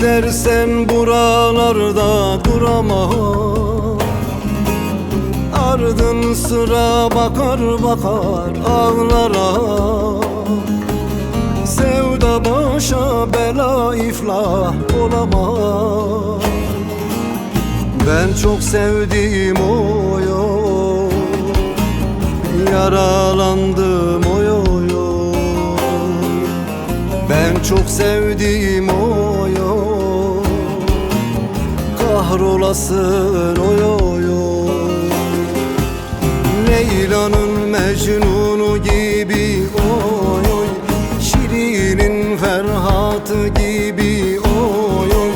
Dilersen buralarda duramam Ardın sıra bakar bakar ağlara. Sevda başa bela iflah olamaz Ben çok sevdim oy oy Yaralandım oy oy Ben çok sevdim oy Kahrolasın oy oy oy. Leyla'nın Mecnun'u gibi oy oy. Şirin'in Ferhat'ı gibi oy oy.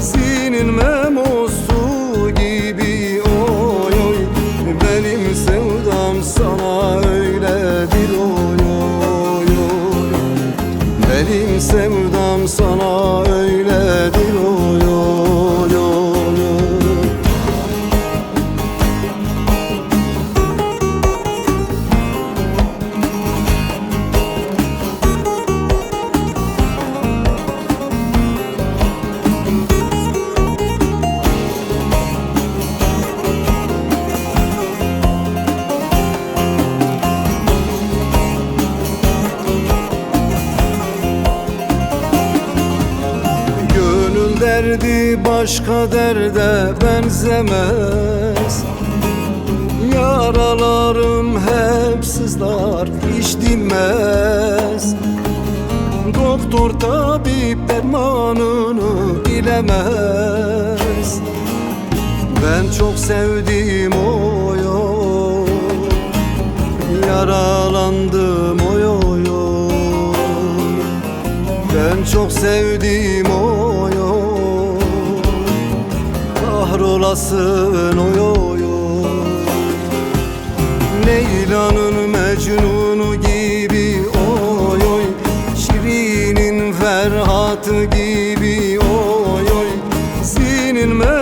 Senin Memosu gibi oy oy. Benim sevdam sana öyledir oy oy. Benim sevdam sana öyledir derdi başka derde benzemez. Yaralarım hep sızlar hiç dinmez. Doktor tabip dermanını bilemez. Ben çok sevdim oy oy Yaralandım oy oy ben çok sevdim oy olasın oy oy oy. Leyla'nın Mecnun'u gibi oy oy. Şirin'in Ferhat'ı gibi oy oy. Zinin Mecnun'u